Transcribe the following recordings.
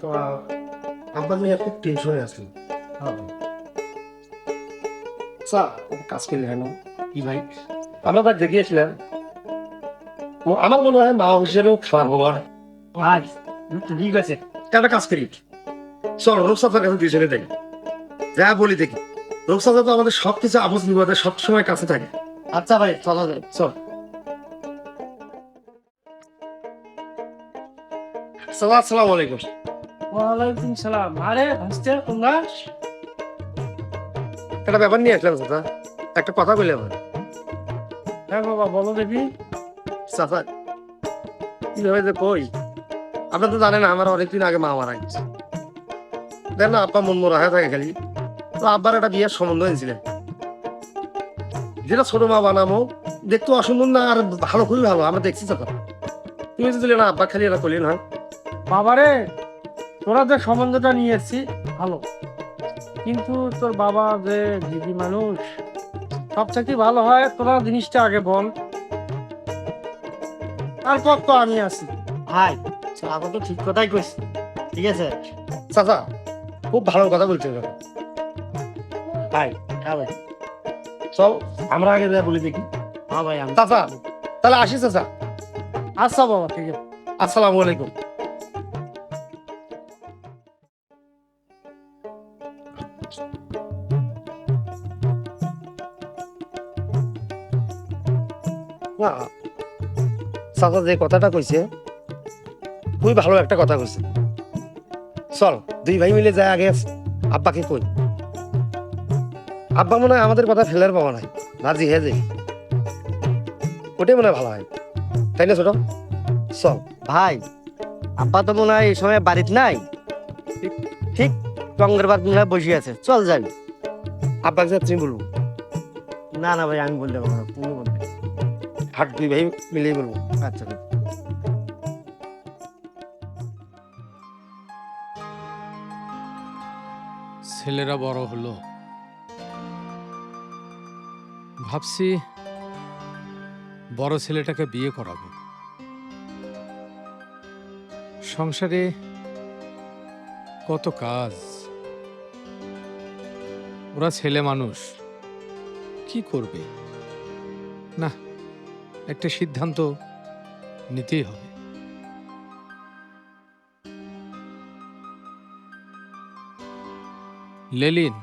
তো আব্বা নিয়ে টেনশনে কাজ করলে কেন কি ভাই? আমরা তার দেখিয়েছিলাম। আমার মনে হয় মা হিসেবেও খারাপ হবার। ভাই ঠিক আছে। একটা কাজ করি? চল কাছে দেখি যা বলি দেখি। তো আমাদের আপস বিপদে সবসময় কাছে থাকে। আচ্ছা ভাই চলো যাই। চল। সালাম আসসালামু আলাইকুম। ওয়ালাইকুম সালাম। আরে ভাস্তে তোমরা? একটা ব্যাপার নিয়ে আসলাম চাচা। একটা কথা আমার হ্যাঁ বাবা বলো দেখি। চাচা কীভাবে যে কই? আপনার তো জানেন আমার অনেকদিন আগে মা মারা গেছে। দেখ না আব্বা মন মরা হয়ে থাকে খালি। তো আব্বার একটা বিয়ের সম্বন্ধ এনেছিলেন। যেটা ছোট মা বানামো দেখতে অসুন্দর না আর ভালো খুবই ভালো। আমরা দেখছি চাচা। তুমি তো দিলে না আব্বা খালি এটা করলেন হয়? বাবারে তোরা যে সম্বন্ধটা নিয়ে এসছি ভালো। কিন্তু তোর বাবা যে দিদি মানুষ সবচেয়ে ভালো হয় তোরা জিনিসটা আগে বল। তারপর তো আমি আছি। ভাই তো ঠিক কথাই কইছে। ঠিক আছে? চাচা খুব ভালো কথা বলছে। ভাই হ্যাঁ ভাই। চল আমরা আগে যা বলি দেখি। হ্যাঁ ভাই চাচা তাহলে আসি চাচা। আচ্ছা বাবা ঠিক আছে। আসসালামু আলাইকুম। না চাচা যে কথাটা কইছে খুবই ভালো একটা কথা কইছে। চল দুই ভাই মিলে যায় আগে আব্বাকে কই। আব্বা মনে হয় আমাদের কথা ফেলার পাওয়া নাই রাজি হয়ে যায় ওটাই মনে হয় ভালো হয়। তাই না ছোট? চল। ভাই আপা তো মনে হয় এই সময় বাড়িতে নাই। ঠিক- ঠিক টঙ্গের বাদ মনে হয় বসে আছে। চল যাই। আব্বাকে যা তুমি বলব। না না ভাই আমি পারব না। তুমি হাট দুই ভাই মিলেই বলব। আচ্ছা। ছেলেরা বড় হলো। ভাবছি বড় ছেলেটাকে বিয়ে করাবো। সংসারে কত কাজ। ওরা ছেলে মানুষ কি করবে? না একটা সিদ্ধান্ত নিতেই হবে। লেলিন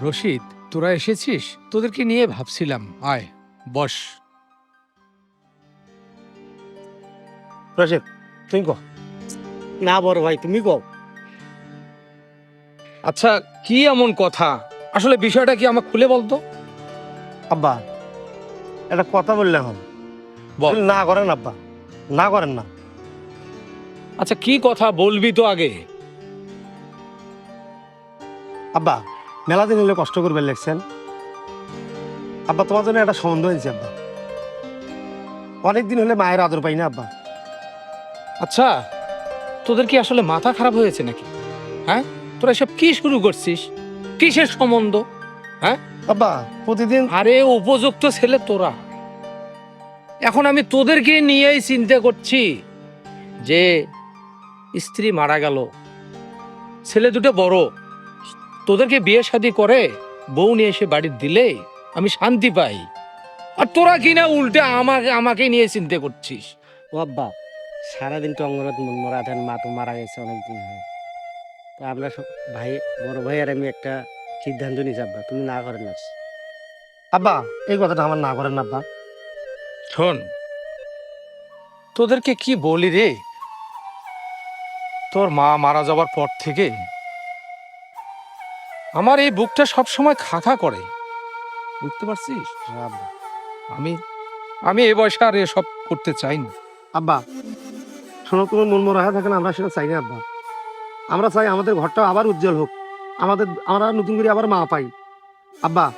রশিদ তোরা এসেছিস? তোদেরকে নিয়ে ভাবছিলাম। আয় বস। রশিদ তুমি কো না বড় ভাই তুমি কও। আচ্ছা কি এমন কথা? আসলে বিষয়টা কি আমাকে খুলে বলতো? আব্বা একটা কথা বললে হন বল। না করেন আব্বা না করেন না। আচ্ছা কি কথা বলবি তো আগে? আব্বা মেলা দিন হলে কষ্ট করবেন লেখছেন। আব্বা তোমার জন্য একটা সম্বন্ধ হয়েছে আব্বা। অনেক দিন হলে মায়ের আদর পাই না আব্বা। আচ্ছা তোদের কি আসলে মাথা খারাপ হয়েছে নাকি? হ্যাঁ? তোরা এসব কি শুরু করছিস? কিসের সম্বন্ধ? আব্বা প্রতিদিন আরে উপযুক্ত ছেলে তোরা। এখন আমি তোদেরকে নিয়েই চিন্তা করছি যে স্ত্রী মারা গেল ছেলে দুটো বড় তোদেরকে বিয়ে শাদী করে বউ নিয়ে এসে বাড়ি দিলে আমি শান্তি পাই। আর তোরা কিনা উল্টে আমাকে আমাকে নিয়ে চিন্তা করছিস? ও আব্বা সারাদিন টঙ্গরাত মন মরা দেন মা তো মারা গেছে অনেকদিন হয়। তো আমরা সব ভাই বড় ভাই আর আমি একটা সিদ্ধান্ত নিয়েছি আব্বা। তুমি না করেন না। আব্বা এই কথাটা আমার না করেন আব্বা। শোন তোদেরকে কি বলি রে? তোর মা মারা যাওয়ার পর থেকে আমার এই বুকটা সব সময় খাখা করে। বুঝতে পারছিস? হ্যাঁ, আব্বা। আমি আমি এ বয়সে আর এসব করতে চাই না। আব্বা শোনো তুমি মন মরা হয়ে থাকেন আমরা সেটা চাই না আব্বা। আমরা চাই আমাদের ঘরটা আবার উজ্জ্বল হোক। আমাদের, আমরা নতুন করে আবার মা পাই। আব্বা,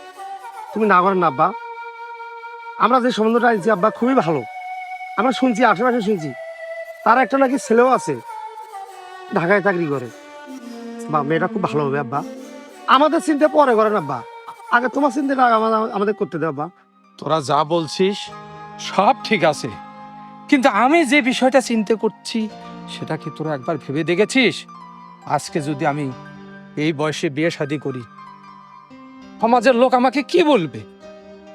তুমি না করেন না আব্বা। আমরা যে সম্বন্ধটা আনছি, আব্বা, খুবই ভালো। আমরা শুনছি, আশেপাশে শুনছি। তার একটা নাকি ছেলেও আছে, ঢাকায় চাকরি করে। বা, মেয়েটা খুব ভালো হবে, আব্বা। আমাদের চিন্তা পরে করেন, আব্বা। আগে তোমার চিন্তাটা আমাদের- আমাদের করতে দে আব্বা। তোরা যা বলছিস, সব ঠিক আছে। কিন্তু আমি যে বিষয়টা চিন্তা করছি, সেটা কি তোরা একবার ভেবে দেখেছিস? আজকে যদি আমি এই বয়সে বিয়ে শাদি করি। সমাজের লোক আমাকে কি বলবে?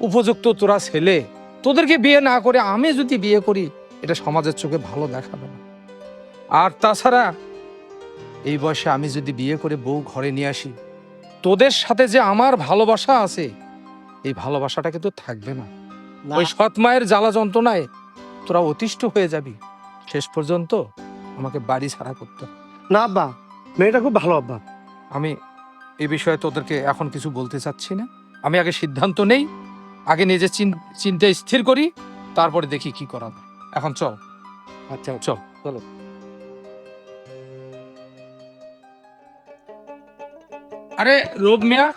উপযুক্ত তোরা ছেলে তোদেরকে বিয়ে না করে আমি যদি বিয়ে করি এটা সমাজের চোখে ভালো দেখাবে না। আর তাছাড়া এই বয়সে আমি যদি বিয়ে করে বউ ঘরে নিয়ে আসি তোদের সাথে যে আমার ভালোবাসা আছে এই ভালোবাসাটা কিন্তু থাকবে না। না, ওই সৎ মায়ের জ্বালা যন্ত্রণায় তোরা অতিষ্ঠ হয়ে যাবি। শেষ পর্যন্ত আমাকে বাড়ি ছাড়া করতে না আব্বা মেয়েটা খুব ভালো আব্বা। আমি এ বিষয়ে তোদেরকে এখন কিছু বলতে চাচ্ছি না। আমি আগে সিদ্ধান্ত নেই আগে নিজে চিন- চিন্তা স্থির করি তারপরে দেখি কি করা যায়। এখন চল। আচ্ছা চল। চলো। আরে রোগ মিয়া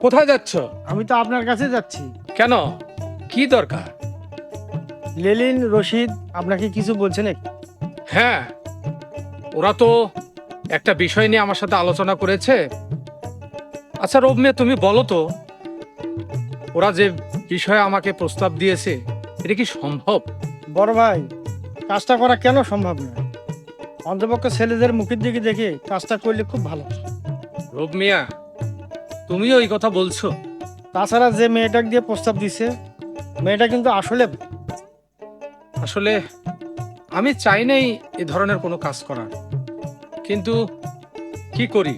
কোথায় যাচ্ছ? আমি তো আপনার কাছে যাচ্ছি। কেন? কি দরকার? লেলিন রশিদ আপনাকে কিছু বলছে নাকি হ্যাঁ। ওরা তো একটা বিষয় নিয়ে আমার সাথে আলোচনা করেছে। আচ্ছা রব মিয়া তুমি বলো তো ওরা যে বিষয়ে আমাকে প্রস্তাব দিয়েছে এটা কি সম্ভব? বড় ভাই কাজটা করা কেন সম্ভব না অন্তপক্ষে ছেলেদের মুখের দিকে দেখে কাজটা করলে খুব ভালো রব মিয়া তুমিও ওই কথা বলছো। তাছাড়া যে মেয়েটাকে দিয়ে প্রস্তাব দিছে মেয়েটা কিন্তু আসলে আসলে আমি চাই নাই এ ধরনের কোনো কাজ করার। কিন্তু কি করি?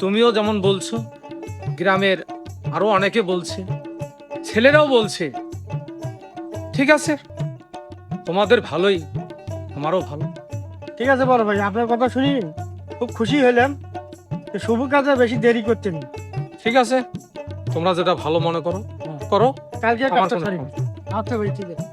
তুমিও যেমন বলছো গ্রামের আরও অনেকে বলছে ছেলেরাও বলছে। ঠিক আছে তোমাদের ভালোই আমারও ভালো। ঠিক আছে বড় ভাই আপনার কথা শুনি খুব খুশি হলাম। শুভ কাজে বেশি দেরি করতেন ঠিক আছে তোমরা যেটা ভালো মনে করো করো। কালকে আচ্ছা ভাই ঠিক আছে।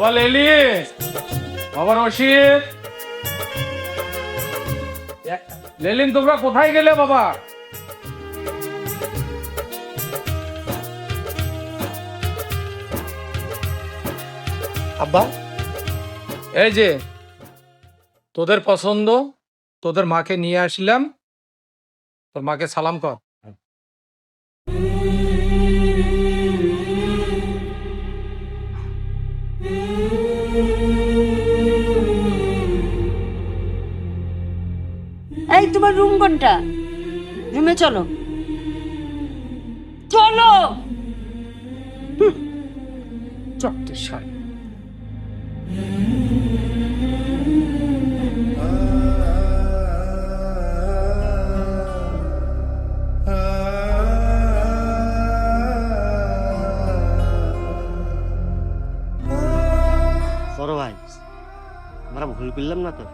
বাবা লেলি বাবা রশিদ। লেলিন তোমরা কোথায় গেলে বাবা? আব্বা? এই যে তোদের পছন্দ তোদের মাকে নিয়ে আসলাম। তোর মাকে সালাম কর। তোমার রুম কোনটা? রুমে চলো। চলো! বড় ভাই আমরা ভুল করলাম না তো?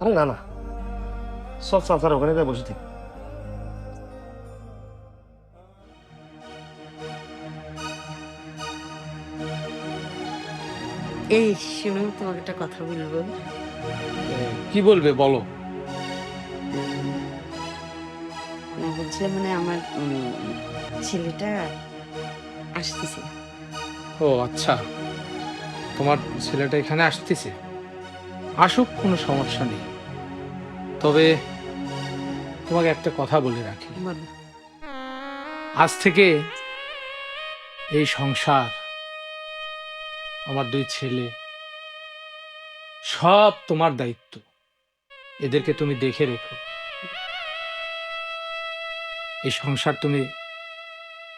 আরে না না। সব চাচার ওখানে যাই বসে থাকি। এই শুনো তোমাকে একটা কথা বলব। কি বলবে বলো। না, বলছিলাম মানে আমার ছেলেটা আসতেছে। ও আচ্ছা। তোমার ছেলেটা এখানে আসতেছে? আসুক কোনো সমস্যা নেই। তবে তোমাকে একটা কথা বলে রাখি। আজ থেকে এই সংসার আমার দুই ছেলে সব তোমার দায়িত্ব। এদেরকে তুমি দেখে রেখো। এই সংসার তুমি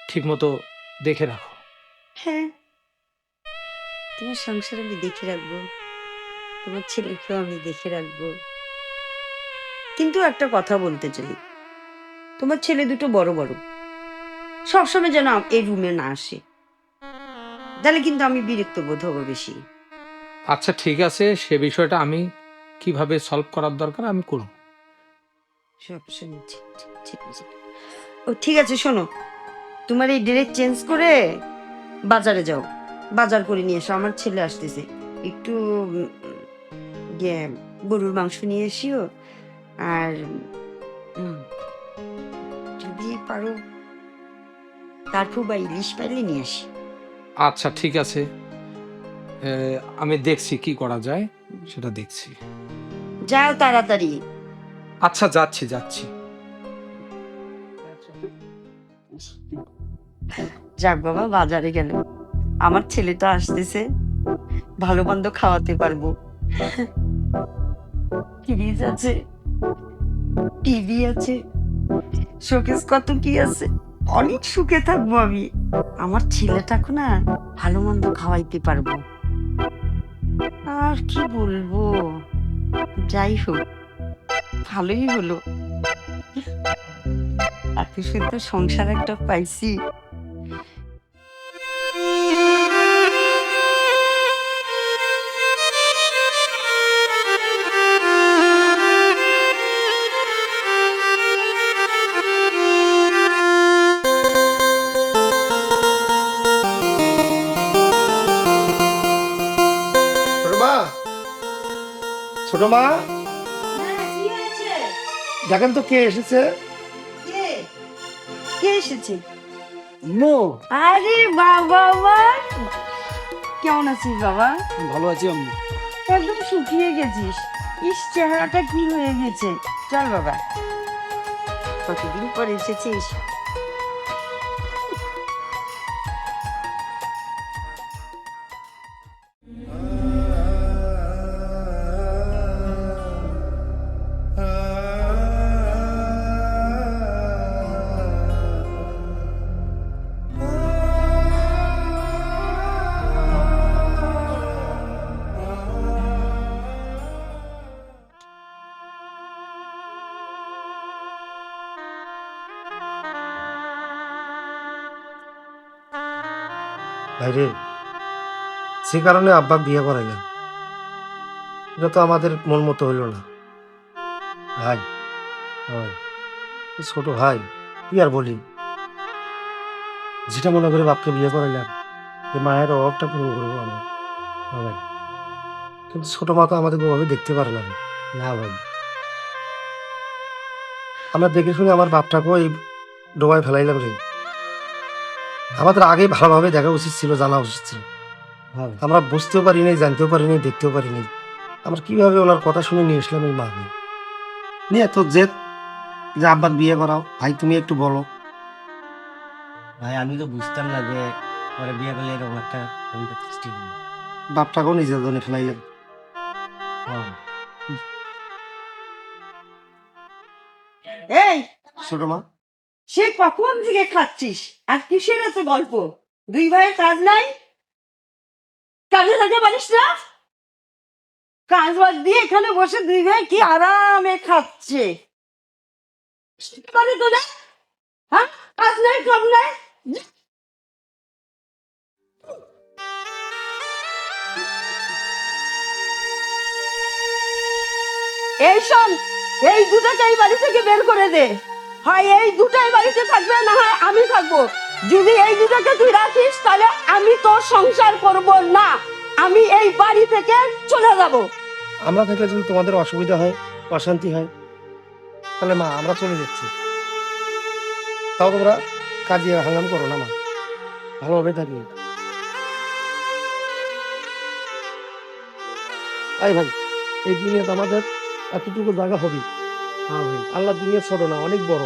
ঠিকমতো দেখে রাখো। হ্যাঁ। তোমার সংসার আমি দেখে রাখব। তোমার ছেলেকেও আমি দেখে রাখব। কিন্তু একটা কথা বলতে চাই। তোমার ছেলে দুটো বড় বড়। সবসময় যেন এই রুমে না আসে। তাহলে কিন্তু আমি বিরক্ত বোধ হব বেশি। আচ্ছা ঠিক আছে। সে বিষয়টা আমি কীভাবে সলভ করার দরকার আমি করব। সবসময় ঠিক ঠিক ঠিক আছে ও ঠিক আছে শোনো। তোমার এই ড্রেস চেঞ্জ করে বাজারে যাও। বাজার করে নিয়ে এসো। আমার ছেলে আসতেছে। একটু ইয়ে গরুর মাংস নিয়ে এসিও আর যদি পারো তারপর বা ইলিশ পাইলে নিয়ে আসি। আচ্ছা ঠিক আছে। আমি দেখছি কি করা যায় সেটা দেখছি। যাও তাড়াতাড়ি। আচ্ছা যাচ্ছি যাচ্ছি। যাক বাবা বাজারে গেল আমার ছেলেটা আসতেছে। ভালো মন্দ খাওয়াতে পারব। ফ্রিজ আছে। টিভি আছে, শোকেস কত কি আছে, অনেক সুখে থাকব আমি। আমার ছেলেটাকে না ভালো মন্দ খাওয়াইতে পারব। আর কি বলব? যাই হোক, ভালোই হলো। এত সুন্দর সংসার একটা পাইছি। ছোট মা দেখেন তো কে এসেছে। কে? এসেছে? মো। আরে বাবা কেমন আছিস বাবা? ভালো আছি আম্মু। একদম শুকিয়ে গেছিস। ইস চেহারাটা কি হয়ে গেছে? চল বাবা। কতদিন পর এসেছিস? ভাইরে সে কারণে আব্বা বিয়ে করাইলাম। এটা তো আমাদের মন মতো হইল না। ভাই ছোট ভাই, কি আর বলি? যেটা মনে করে বাপকে বিয়ে করাইলাম যে মায়ের অভাবটা পূরণ করব হ্যাঁ ভাই কিন্তু ছোট মা তো আমাদের ওভাবে দেখতে পারে না না ভাই। আমরা দেখে শুনে আমার বাপটাকেও এই ডোবায় ফেলাইলাম রে। আমাদের আগে ভালোভাবে দেখা উচিত ছিল জানা উচিত ছিল। আমরা বুঝতেও পারিনি জানতেও পারিনি দেখতেও পারিনি। আমরা কীভাবে ওনার কথা শুনে নিয়ে এসলাম এই মাকে নিয়ে তো জেদ যে আব্বার বিয়ে করাও। ভাই তুমি একটু বলো। ভাই আমি তো বুঝতাম না যে পরে বিয়ে করলে এরকম একটা সৃষ্টি হবে। বাপটাকেও নিজের জন্য ফেলাইলাম হ্যাঁ। এই ছোট মা। সে কখন থেকে খাচ্ছিস? আর কিসের এত গল্প? দুই ভাইয়ের কাজ নাই? কাজে থাকতে পারিস না? কাজ বাদ দিয়ে এখানে বসে দুই ভাই কি আরামে খাচ্ছে। করে তো না হ্যাঁ? কাজ নাই কাম নাই? এই শোন, এই দুটাকে এই বাড়ি থেকে বের করে দে। হয় এই দুটাই বাড়িতে থাকবে না হয় আমি থাকব? যদি এই দুটাকে তুই রাখিস, তাহলে আমি তোর সংসার করব না। আমি এই বাড়ি থেকে চলে যাব। আমরা থাকলে যদি তোমাদের অসুবিধা হয়, অশান্তি হয়, তাহলে মা, আমরা চলে যাচ্ছি। তাও তোমরা কাজিয়ে হাঙ্গাম করো না, মা। ভালোভাবে থাকি আই ভাই, এই দুনিয়াতে আমাদের এতটুকু জায়গা হবে আল্লাহ দুনিয়া ছোট না অনেক বড়।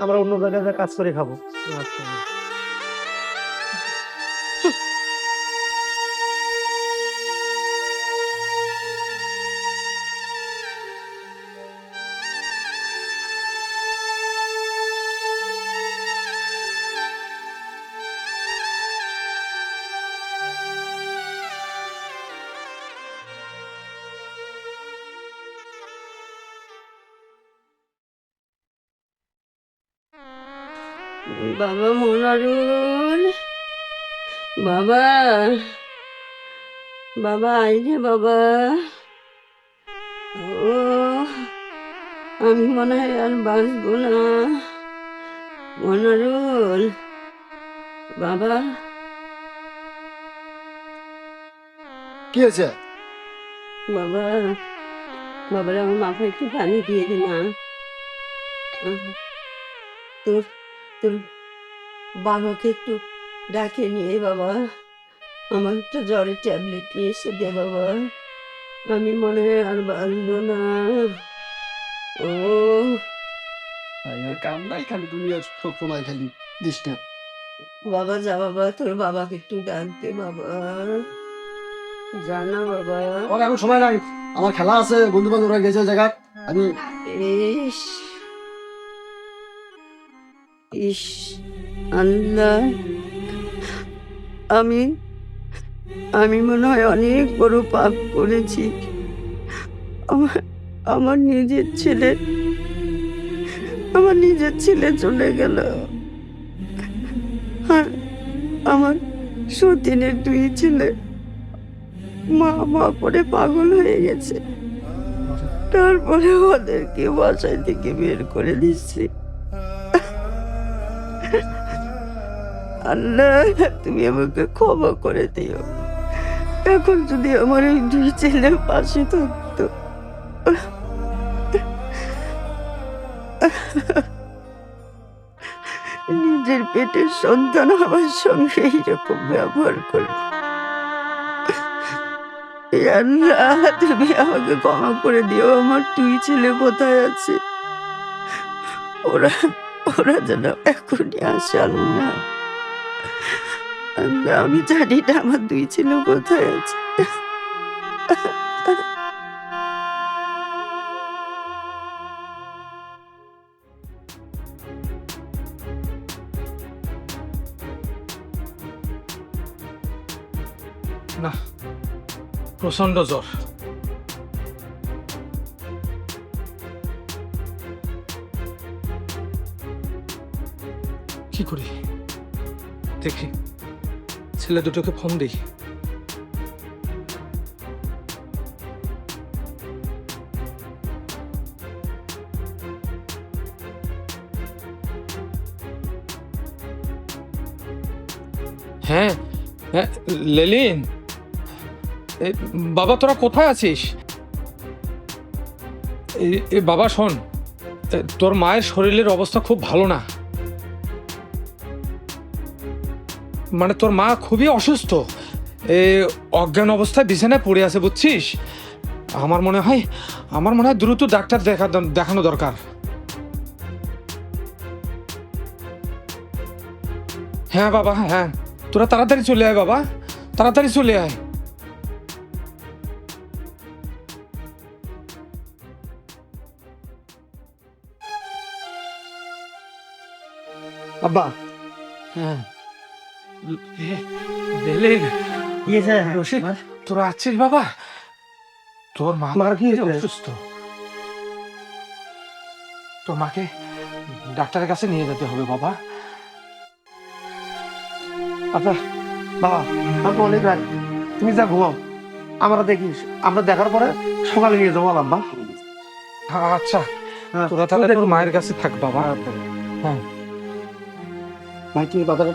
আমরা অন্য জায়গায় কাজ করে খাব। আচ্ছা। বাবা মনারুল বাবা বাবা আই বাবা। ও আমি মনে হয় আর বাঁচবো না। মনারুল বাবা। কি হয়েছে? বাবা বাবার আমার মাথায় একটু পানি দিয়ে দে না। তোর তোর বাবাকে একটু ডাকে নিয়ে বাবা। আমার একটা জ্বরের ট্যাবলেট নিয়ে এসে দে বাবা। আমি মনে হয় আর বাঁচবো না। ও। কাম নাই খালি দুনিয়া সব সময় খালি ডিস্টার্ব বাবা যা বাবা তোর বাবাকে একটু ডাকতে বাবা। জানা বাবা। আমার এখন সময় নাই আমার খেলা আছে বন্ধু বান্ধবরা গেছে জায়গা। আমি ইস। ইস। আল্লাহ, আমি আমি মনে হয় অনেক বড় পাপ করেছি। আমার আমার নিজের ছেলে, আমার নিজের ছেলে চলে গেল। আর আমার সতীনের দুই ছেলে মা মা করে পাগল হয়ে গেছে। তারপরে ওদেরকে বাসায় থেকে বের করে দিচ্ছি। আল্লাহ, তুমি আমাকে ক্ষমা করে দিও। এখন যদি আমার এই দুই ছেলে পাশে থাকতো। নিজের পেটের সন্তান আমার সঙ্গে এইরকম ব্যবহার করে তুমি আমাকে ক্ষমা করে দিও, আমার দুই ছেলে কোথায় আছে? ওরা ওরা যেন এখনই আসে, আল্লাহ। আমি জানি না আমার দুই ছেলে কোথায় আছে। না প্রচণ্ড জ্বর। কি করি? দেখি। ছেলে দুটোকে ফোন দিই। হ্যাঁ হ্যাঁ লেলিন। এ, বাবা তোরা কোথায় আছিস? এ- এ বাবা শোন তোর মায়ের শরীরের অবস্থা খুব ভালো না। মানে তোর মা খুবই অসুস্থ। এ অজ্ঞান অবস্থায় বিছানায় পড়ে আছে, বুঝছিস? আমার মনে হয়, আমার মনে হয় দ্রুত ডাক্তার দেখা দেখানো দরকার। হ্যাঁ বাবা হ্যাঁ। তোরা তাড়াতাড়ি চলে আয় বাবা, তাড়াতাড়ি চলে আয়। আব্বা। হ্যাঁ। দিলে রশিদ তোরা আছিস বাবা? তোর মা মার কি অসুস্থ। তোর মাকে ডাক্তারের কাছে নিয়ে যেতে হবে বাবা। আচ্ছা বাবা আমি অনেক রাত তুমি যা ঘুমাও। আমরা দেখিস আমরা দেখার পরে সকালে নিয়ে যাব আব্বা আচ্ছা। হ্যাঁ, তোরা তাহলে তোর মায়ের কাছে থাক বাবা। হ্যাঁ ভাই তুমি বাজারে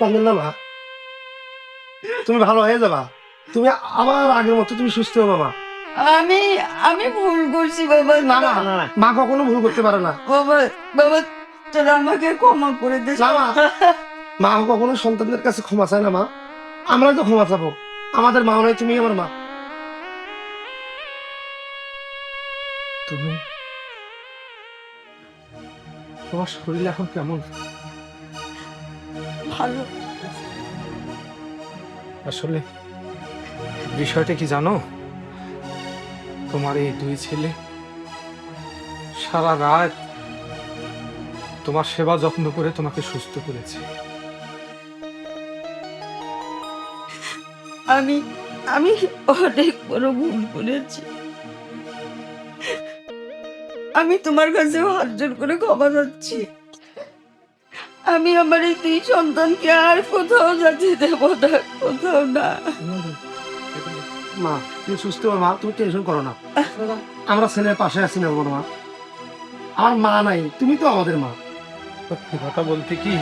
না মা তুমি ভালো হয়ে যাবা। তুমি আবার আগের মতো তুমি সুস্থ হবে মা। আমি আমি ভুল করছি বাবা। না না না না মা কখনো ভুল করতে পারে না। বাবা বাবা তোরা আমাকে ক্ষমা করে দে। না, মা। মা কখনো সন্তানদের কাছে ক্ষমা চায় না মা। আমরা তো ক্ষমা চাবো। আমাদের মা নয় তুমি আমার মা। তুমি তোমার শরীর এখন কেমন? ভালো। আসলে বিষয়টা কি জানো? তোমার এই দুই ছেলে সারা রাত তোমার সেবা যত্ন করে তোমাকে সুস্থ করেছে। আমি আমি অনেক বড় ভুল করেছি। আমি তোমার কাছে হাত জোর করে ক্ষমা চাচ্ছি। আমি আমার এই দুই সন্তানকে আর কোথাও যেতে দেব না কোথাও না। মা তুমি সুস্থ হও, মা। তুমি টেনশন করো না। আমরা ছেলের পাশে আছি না বলো মা আমার মা নাই তুমি তো আমাদের মা। সত্যি কথা বলতে কি?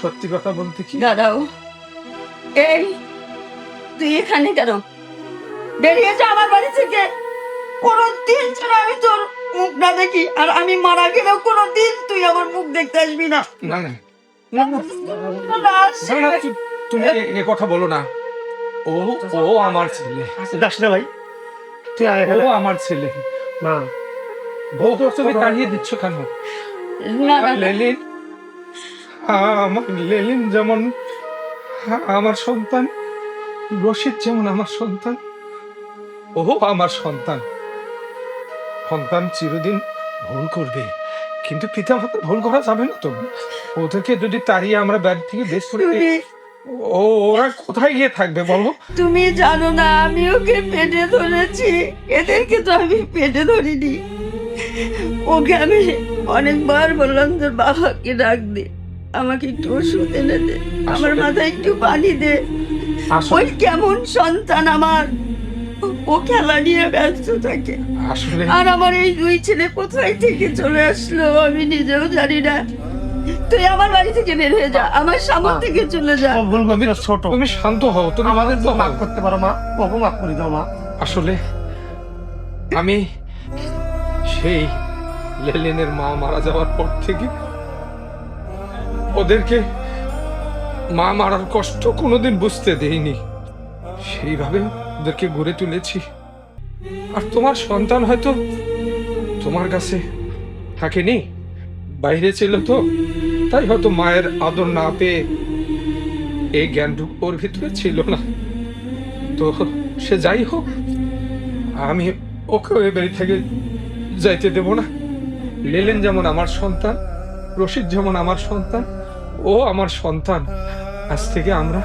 সত্যি কথা বলতে কি? দাঁড়াও। এই তুই এখানে কেন? বেরিয়ে যা আমার বাড়ি থেকে। কোনো দিন যেন আমি তোর মুখ না দেখি আর আমি মারা গেলেও কোনো দিন তুই আমার মুখ দেখতে আসবি না। না না না, না, না, না, তু- তুমি এ- এ কথা বলো না। ও ও আমার ছেলে। যাস না ভাই। তুই আয় ও এখানে। আমার ছেলে। মা বউ তো তুমি তাড়িয়ে দিচ্ছ কেন? না না লেলিন আমার লেলিন যেমন আমার সন্তান রশিদ যেমন আমার সন্তান ও আমার সন্তান। সন্তান চিরদিন ভুল করবে। কিন্তু পিতা মাতা ভুল করা যাবে না তো? ওদেরকে যদি তাড়িয়ে আমরা বাড়ি থেকে বেশ করে দিই, ও ওরা কোথায় গিয়ে থাকবে বলো? তুমি জানো না আমি ওকে পেটে ধরেছি। এদেরকে তো আমি পেটে ধরিনি। ওকে আমি অনেকবার বললাম তোর বাবাকে ডাক দে আমাকে একটু ওষুধ এনে দে আমার মাথায় একটু পানি দে। আসলে ওই কেমন সন্তান আমার। ও খেলা নিয়ে ব্যস্ত থাকে। আসলে আর আমার এই দুই ছেলে কোথায় থেকে চলে আসলো আমি নিজেও জানি না। তুই আমার বাড়ি থেকে বের হয়ে যা আমার সামনে থেকে চলে যা। ভুল না, ছোট। তুমি শান্ত হও তুমি আমাদের তো মাফ করতে পারো মা। ওকে মাফ করে দাও মা। আসলে আমি সেই লেলেনের মা মারা যাওয়ার পর থেকে ওদেরকে মা মারার কষ্ট কোনোদিন বুঝতে দেইনি। সেইভাবে ওদেরকে গড়ে তুলেছি। আর তোমার সন্তান হয়তো তোমার কাছে থাকেনি। বাইরে ছিল তো, তাই হয়তো মায়ের আদর না পেয়ে এই জ্ঞানটুকু ওর ভিতরে ছিল না। তো সে যাই হোক, আমি ওকে ওই বাড়ি থেকে যাইতে দেব না। লেলেন যেমন আমার সন্তান, রশিদ যেমন আমার সন্তান, ও আমার সন্তান। আজ থেকে আমরা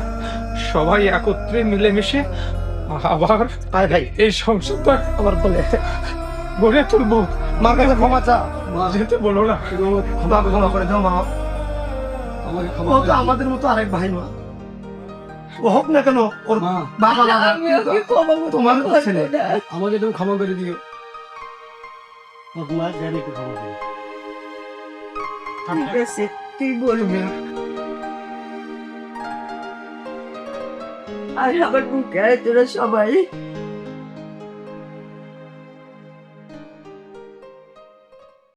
সবাই একত্রে মিলেমিশে আবার আয় ভাই। এই সংসারটা আমার বলে গড়ে তুলবো। মার কাছে ক্ষমা চা। যেতে বলো না। ক্ষমা ক্ষমা করে দাও মা। ও তো আমাদের মতো আরেক ভাই মা। ও হোক না কেন ওর বাবা লাগা আমি তোমার ছেলে। আমাকে তুমি ক্ষমা করে দিও। ওর মা জানি একটু ক্ষমা করে ঠিক আছে তুই বলবি আর আমার বুকে তোরা সবাই